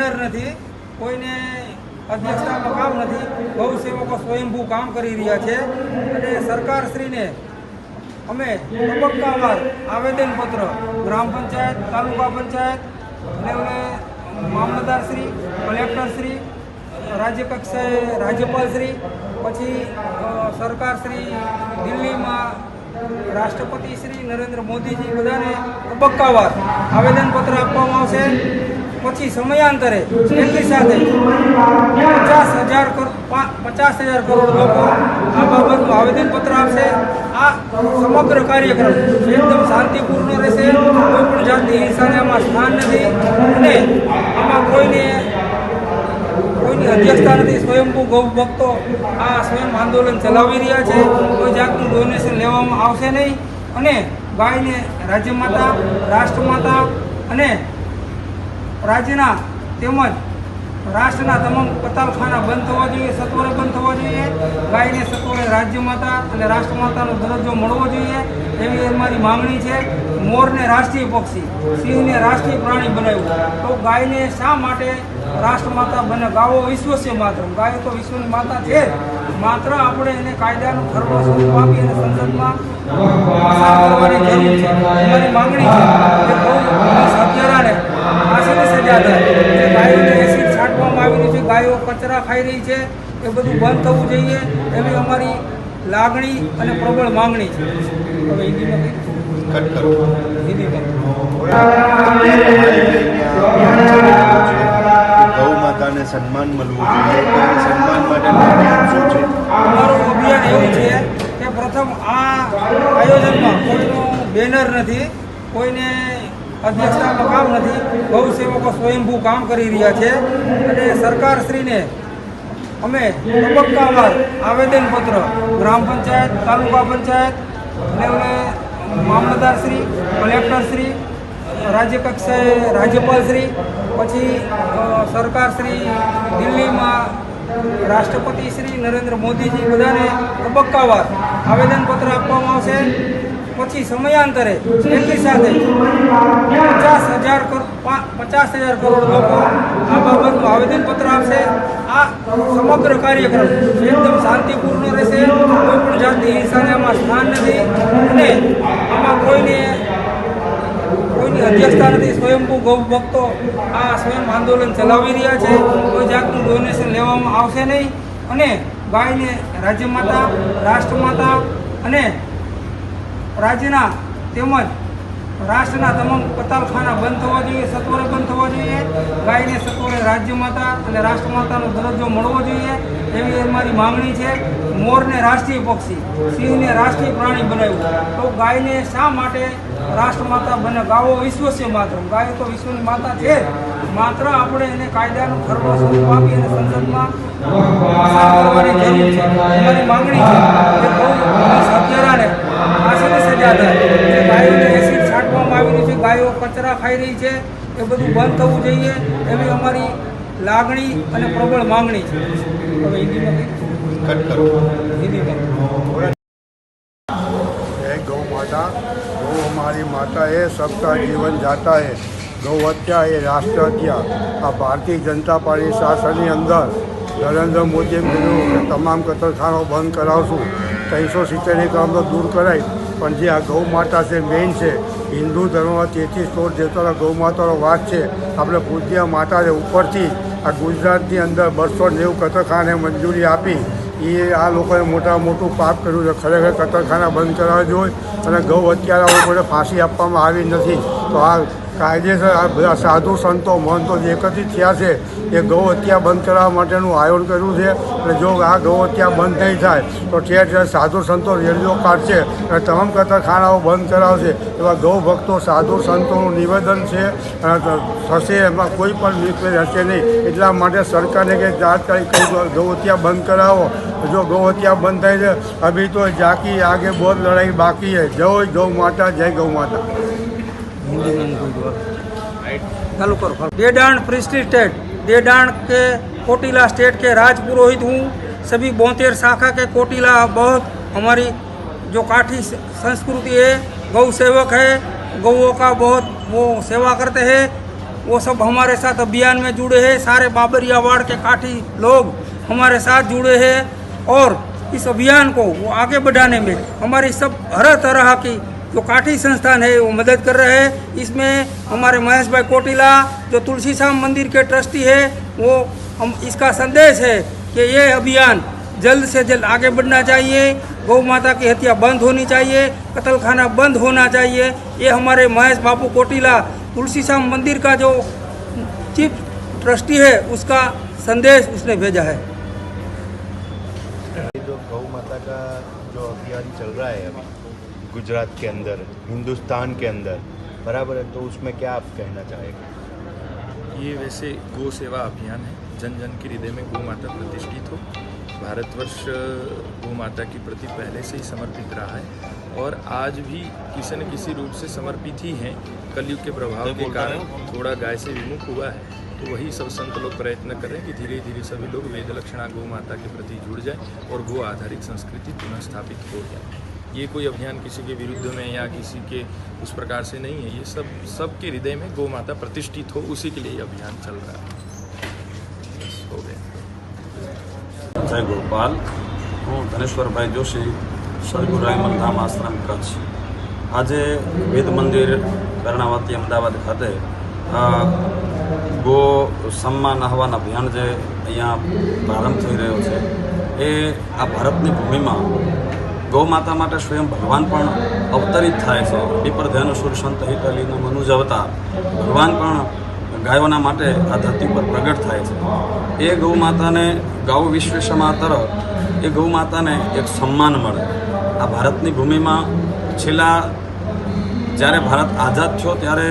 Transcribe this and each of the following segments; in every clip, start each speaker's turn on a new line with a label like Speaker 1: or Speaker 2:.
Speaker 1: Banner નથી, કોઈને અધ્યક્ષતામાં કામ નથી. બહુ સેવકો સ્વયંભૂ કામ કરી રહ્યા છે. અને સરકારશ્રીને અમે તબક્કાવાર આવેદનપત્ર, ગ્રામ પંચાયત, તાલુકા પંચાયત અને મામલતદારશ્રી, કલેક્ટરશ્રી રાજ્ય કક્ષાએ રાજ્યપાલશ્રી, પછી સરકારશ્રી દિલ્હીમાં રાષ્ટ્રપતિ શ્રી નરેન્દ્ર મોદીજી બધાને તબક્કાવાર આવેદનપત્ર આપવામાં આવશે. પછી સમયાંતરે એમની સાથે પચાસ હજાર પચાસ હજાર કરોડ લોકો આ બાબતનું આવેદનપત્ર આપશે. આ સમગ્ર કાર્યક્રમ એકદમ શાંતિપૂર્ણ રહેશે. કોઈ પણ જાતની હિંસાને આમાં સ્થાન નથી. અને કોઈની અધ્યક્ષતા નથી સ્વયંભૂ ગૌ ભક્તો આ સ્વયં આંદોલન ચલાવી રહ્યા છે. કોઈ જાતનું ડોનેશન લેવામાં આવશે નહીં. અને ગાયને રાજ્યમાતા રાષ્ટ્રમાતા અને રાજ્યના તેમજ રાષ્ટ્રના તમામ કતારખાના બંધ થવા જોઈએ, સત્વરે બંધ થવા જોઈએ. ગાયને સત્વરે રાજ્યમાતા અને રાષ્ટ્રમાતાનો દરજ્જો મળવો જોઈએ. એવી અમારી માંગણી છે. મોરને રાષ્ટ્રીય પક્ષી, સિંહને રાષ્ટ્રીય પ્રાણી બનાવ્યું. તો ગાયને શા માટે રાષ્ટ્રમાતા બને. ગાવો વિશ્વ છે માત્ર. ગાયો તો વિશ્વની માતા છે માત્ર આપણે એને કાયદાનું ખરડો સ્વરૂપ આપી અને સંસદમાં કરવાની જરૂર છે. અમારી માંગણી છે કે ગૌ હત્યારાને ફાંસીની સજા થાય ગાયોને એસિડ છાંટવામાં આવી રહ્યું છે ગાયો કચરા ખાઈ રહી છે એ બધું બંધ થવું જોઈએ એવી અમારી લાગણી અને પ્રબળ માંગણી છે. હવે હિન્દીમાં કઈ
Speaker 2: કટ કરો.
Speaker 1: હિન્દીમાં.
Speaker 2: સન્માન મળવું જોઈએ. સન્માન શું છે?
Speaker 1: અમારું અભિયાન એવું છે કે પ્રથમ આ આયોજનમાં કોઈનું બેનર નથી, કોઈને અધ્યક્ષતામાં કામ નથી. ગૌ સેવકો સ્વયંભૂ કામ કરી રહ્યા છે અને સરકારશ્રીને અમે તબક્કાવાર આવેદનપત્ર, ગ્રામ પંચાયત, તાલુકા પંચાયત લેવલે મામલતદારશ્રી, કલેક્ટરશ્રી રાજ્ય કક્ષાએ રાજ્યપાલશ્રી, પછી સરકારશ્રી, દિલ્હીમાં રાષ્ટ્રપતિ શ્રી નરેન્દ્ર મોદીજી બધાને તબક્કાવાર આવેદનપત્ર આપવામાં આવશે. પછી સમયાંતરે એની સાથે પચાસ હજાર પચાસ હજાર કરોડ લોકો આ બાબતનું આવેદનપત્ર આપશે. આ સમગ્ર કાર્યક્રમ એકદમ શાંતિપૂર્ણ રહેશે. કોઈ પણ જાતની હિંસાને આમાં સ્થાન નથી અને આમાં કોઈને કોઈની અધ્યક્ષતા નથી સ્વયંભૂ ગૌ ભક્તો આ સ્વયં આંદોલન ચલાવી રહ્યા છે. કોઈ જાતનું ડોનેશન લેવામાં આવશે નહીં. અને ગાયને રાજ્યમાતા રાષ્ટ્રમાતા અને રાજ્યના તેમજ રાષ્ટ્રના તમામ પતાલખાના બંધ થવા જોઈએ, સત્વરે બંધ થવા જોઈએ. ગાયને સત્વરે રાજ્યમાતા અને રાષ્ટ્રમાતાનો દરજ્જો મળવો જોઈએ એવી અમારી માંગણી છે. મોરને રાષ્ટ્રીય પક્ષી, સિંહને રાષ્ટ્રીય પ્રાણી બનાવ્યું. તો ગાયને શા માટે રાષ્ટ્રમાતા બને? ગાવો વિશ્વ છે માત્ર. ગાય તો વિશ્વની માતા છે. માત્ર આપણે એને કાયદાનું ખરડો સ્વરૂપ આપી અને સંસદમાં અમારી માંગણી છે હત્યારાને ફાંસીની સજા થાય. ગાયોને એસિડ છાંટવામાં આવી રહ્યું છે. ગાયો કચરા ખાઈ રહી છે. એ બધું બંધ થવું જોઈએ એવી અમારી લાગણી અને પ્રબળ માંગણી છે. હવે હિન્દીમાં હિન્દીમાં.
Speaker 3: જીવન જાતા હે. એ રાષ્ટ્ર હત્યા આ ભારતીય જનતા પાર્ટી શાસનની અંદર નરેન્દ્ર મોદીએ તમામ કતલખાનો બંધ કરાવશું. ત્રણસો સિત્તેર એક દૂર કરાય. પણ જે આ ગૌ માતા છે મેઇન છે હિન્દુ ધર્મમાં તેત્રીસ કરોડ દેવતાના ગૌ માતાનો વાસ છે. આપણે પૂજ્ય માતા છે ઉપરથી આ ગુજરાતની અંદર બસો નેવું કતરખાને મંજૂરી આપી. એ આ લોકોએ મોટા મોટું પાપ કર્યું છે. ખરેખર કતરખાના બંધ કરાવવા જોઈએ અને ગૌ હત્યારા લોકોને ફાંસી આપવામાં આવી નથી. તો આ કાયદેસર આ બધા સાધુ સંતો, મહંતો જે એકત્રિત થયા છે, એ ગૌ હત્યા બંધ કરાવવા માટેનું આયોજન કર્યું છે. અને જો આ ગૌ હત્યા બંધ નહીં થાય, તો ઠેર ઠેર સાધુ સંતો રેલીઓ કાઢશે અને તમામ કતરખાનાઓ બંધ કરાવશે. એવા ગૌ ભક્તો, સાધુ સંતોનું નિવેદન છે. થશે એમાં કોઈ પણ મિસમેચ હશે નહીં. એટલા માટે સરકારને કે તાત્કાલિક ગૌ હત્યા બંધ કરાવો. જો ગૌ હત્યા બંધ થાય છે, અભી તો જાકી આગે બહુ લડાઈ બાકી છે. જય ગૌ માતા, જય ગૌ માતા.
Speaker 1: डेडान प्रिस्टी स्टेट डेडान के कोटिला स्टेट के राज पुरोहित हूँ सभी बोतेर शाखा के कोटिला बहुत हमारी जो काठी संस्कृति है गौ सेवक है गौओं का बहुत वो सेवा करते हैं वो सब हमारे साथ अभियान में जुड़े हैं सारे बाबरिया वार्ड के काठी लोग हमारे साथ जुड़े हैं और इस अभियान को वो आगे बढ़ाने में हमारी सब हर तरह की जो काठी संस्थान है, वो मदद कर रहे हैं। इसमें हमारे महेश भाई कोटिला, जो तुलसी श्याम मंदिर के ट्रस्टी है, वो हम, इसका संदेश है कि ये अभियान जल्द से जल्द आगे बढ़ना चाहिए। गौ माता की हत्या बंद होनी चाहिए कत्ल खाना बंद होना चाहिए। ये हमारे महेश बापू कोटिला तुलसी श्याम मंदिर का जो चीफ ट्रस्टी है, उसका संदेश उसने भेजा है।
Speaker 2: जो गौ माता का जो अभियान चल रहा है अभी गुजरात के अंदर हिंदुस्तान के अंदर बराबर है तो उसमें क्या आप कहना चाहेंगे?
Speaker 4: ये वैसे गो सेवा अभियान है। जन जन के हृदय में गौ माता प्रतिष्ठित हो। भारतवर्ष गौ माता के प्रति पहले से ही समर्पित रहा है और आज भी किसी न किसी रूप से समर्पित ही हैं। कलयुग के प्रभाव के कारण थोड़ा गाय से विमुख हुआ है। तो वही सब संत लोग प्रयत्न करें कि धीरे धीरे सभी लोग वेद लक्षणा गौ माता के प्रति जुड़ जाए और गो आधारित संस्कृति पुनः स्थापित हो जाए। ये कोई अभियान किसी के विरुद्ध में या किसी के उस प्रकार से नहीं है ये सब सबके हृदय में गौ माता प्रतिष्ठित हो उसी के लिए ये अभियान चल रहा है बस हो गया
Speaker 5: જય ગોપાલ હું ધનેશ્વરભાઈ જોશી સદગુરુ રાયમલ ધામ આશ્રમ કચ્છ આજે વેદ મંદિર કર્ણાવતી અમદાવાદ ખાતે અ, ગો સન્માન આહવાન અભિયાન જે અહીંયા પ્રારંભ થઈ રહ્યો છે એ આ ભારતની ભૂમિમાં ગૌ માતા માટે સ્વયં ભગવાન પણ અવતરિત થાય છે. પીપર ધ્યાન સુર સંત હિતલીનો મનુજ અવતાર ભગવાન પણ ગાયોના માટે આ ધરતી પર પ્રગટ થાય છે. એ ગૌ માતાને ગૌ વિશ્વેશમાં તરફ એ ગૌ માતાને એક સન્માન મળે. આ ભારતની ભૂમિમાં છેલ્લા જ્યારે ભારત આઝાદ થયો ત્યારે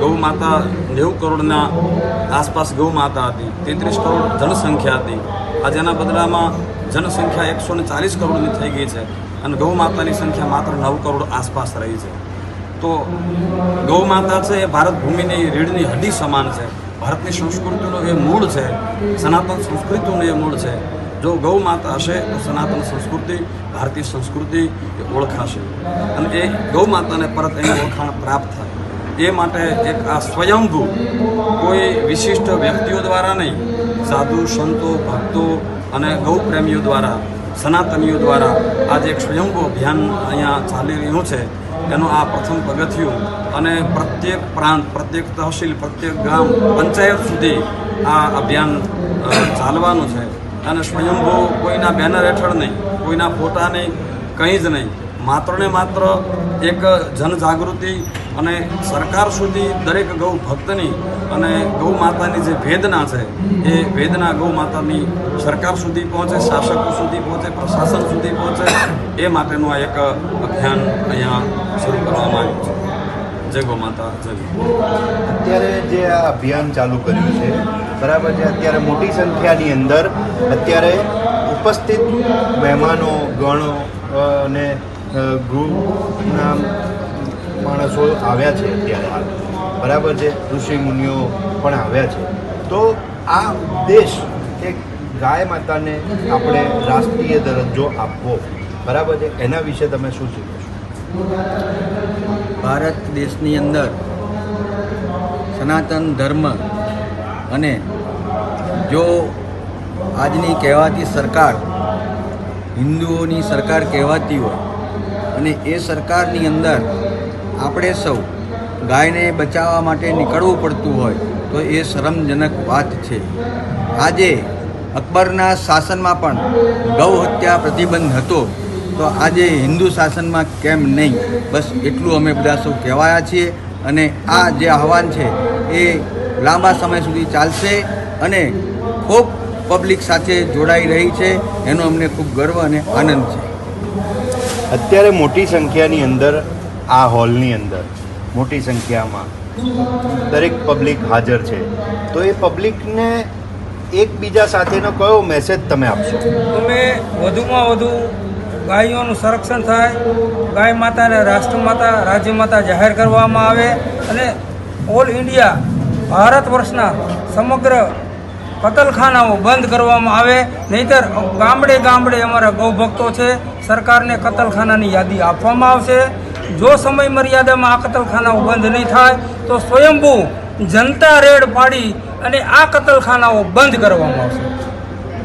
Speaker 5: ગૌ માતા નેવું કરોડના આસપાસ ગૌ માતા હતી, તેત્રીસ કરોડ જનસંખ્યા હતી. આજે એના બદલામાં જનસંખ્યા એકસો ને ચાલીસ કરોડની થઈ ગઈ છે. અને ગૌ માતાની સંખ્યા માત્ર નવ કરોડ આસપાસ રહી છે. તો ગૌ માતા છે એ ભારત ભૂમિની રીઢની હડી સમાન છે. ભારતની સંસ્કૃતિનું એ મૂળ છે. સનાતન સંસ્કૃતિનું એ મૂળ છે. જો ગૌ માતા હશે તો સનાતન સંસ્કૃતિ, ભારતીય સંસ્કૃતિ એ ઓળખાશે. અને એ ગૌ માતાને પરત એની ઓળખાણ પ્રાપ્ત થાય. એ માટે એક આ સ્વયંભૂ કોઈ વિશિષ્ટ વ્યક્તિઓ દ્વારા નહીં, સાધુ, સંતો, ભક્તો અને ગૌ પ્રેમીઓ દ્વારા સનાતનીઓ દ્વારા આજે એક સ્વયંભૂ અભિયાન અહીંયા ચાલી રહ્યું છે. એનું આ પ્રથમ પગથિયું અને પ્રત્યેક પ્રાંત, પ્રત્યેક તહસીલ, પ્રત્યેક ગામ, પંચાયત સુધી આ અભિયાન ચાલવાનું છે. અને સ્વયંભૂ કોઈના બેનર હેઠળ નહીં, કોઈના ફોટા નહીં, કંઈ જ નહીં. માત્ર ને માત્ર એક જનજાગૃતિ અને સરકાર સુધી દરેક ગૌ ભક્તની અને ગૌ માતાની જે વેદના છે, એ વેદના ગૌ માતાની સરકાર સુધી પહોંચે, શાસકો સુધી પહોંચે, પ્રશાસન સુધી પહોંચે, એ માટેનું આ એક અભિયાન અહીંયા શરૂ કરવામાં આવ્યું છે. જય ગૌ માતા, જય
Speaker 2: અત્યારે જે આ અભિયાન ચાલુ કર્યું છે, બરાબર છે, અત્યારે મોટી સંખ્યાની અંદર અત્યારે ઉપસ્થિત મહેમાનો, ગણો અને ગૃહના માણસો આવ્યા છે અત્યારે હાલ. બરાબર છે? ઋષિ મુનિઓ પણ આવ્યા છે. તો આ ઉદ્દેશ કે ગાય માતાને આપણે રાષ્ટ્રીય દરજ્જો આપવો, બરાબર છે? એના વિશે તમે શું શીખો
Speaker 6: ભારત દેશની અંદર સનાતન ધર્મ અને જો આજની કહેવાતી સરકાર હિન્દુઓની સરકાર કહેવાતી હોય અને એ સરકારની અંદર આપણે સૌ ગાયને બચાવવા માટે નીકળવું પડતું હોય, તો એ શરમજનક વાત છે. આજે અકબરના શાસનમાં પણ ગૌ હત્યા પ્રતિબંધ હતો, તો આજે હિન્દુ શાસનમાં કેમ નહીં? બસ એટલું અમે બધા સૌ કહેવાયા છીએ અને આ જે આહવાન છે એ લાંબા સમય સુધી ચાલશે અને ખૂબ પબ્લિક સાથે જોડાઈ રહી છે, એનો અમને ખૂબ ગર્વ અને આનંદ છે.
Speaker 2: અત્યારે મોટી સંખ્યાની અંદર આ હોલની અંદર મોટી સંખ્યામાં દરેક પબ્લિક હાજર છે. તો એ પબ્લિકને એકબીજા સાથેનો કયો મેસેજ તમે આપશો?
Speaker 1: અમે વધુમાં વધુ ગાયોનું સંરક્ષણ થાય, ગાય માતાને રાષ્ટ્રમાતા રાજ્યમાતા જાહેર કરવામાં આવે અને ઓલ ઇન્ડિયા ભારત વર્ષના સમગ્ર કતલખાનાઓ બંધ કરવામાં આવે. નહીતર ગામડે ગામડે અમારા ગૌભક્તો છે, સરકારને કતલખાનાની યાદી આપવામાં આવશે. જો સમય મર્યાદામાં આ કતલખાનાઓ બંધ નહીં થાય, તો સ્વયંભૂ જનતા રેડ પાડી અને આ કતલખાનાઓ બંધ કરવામાં આવશે.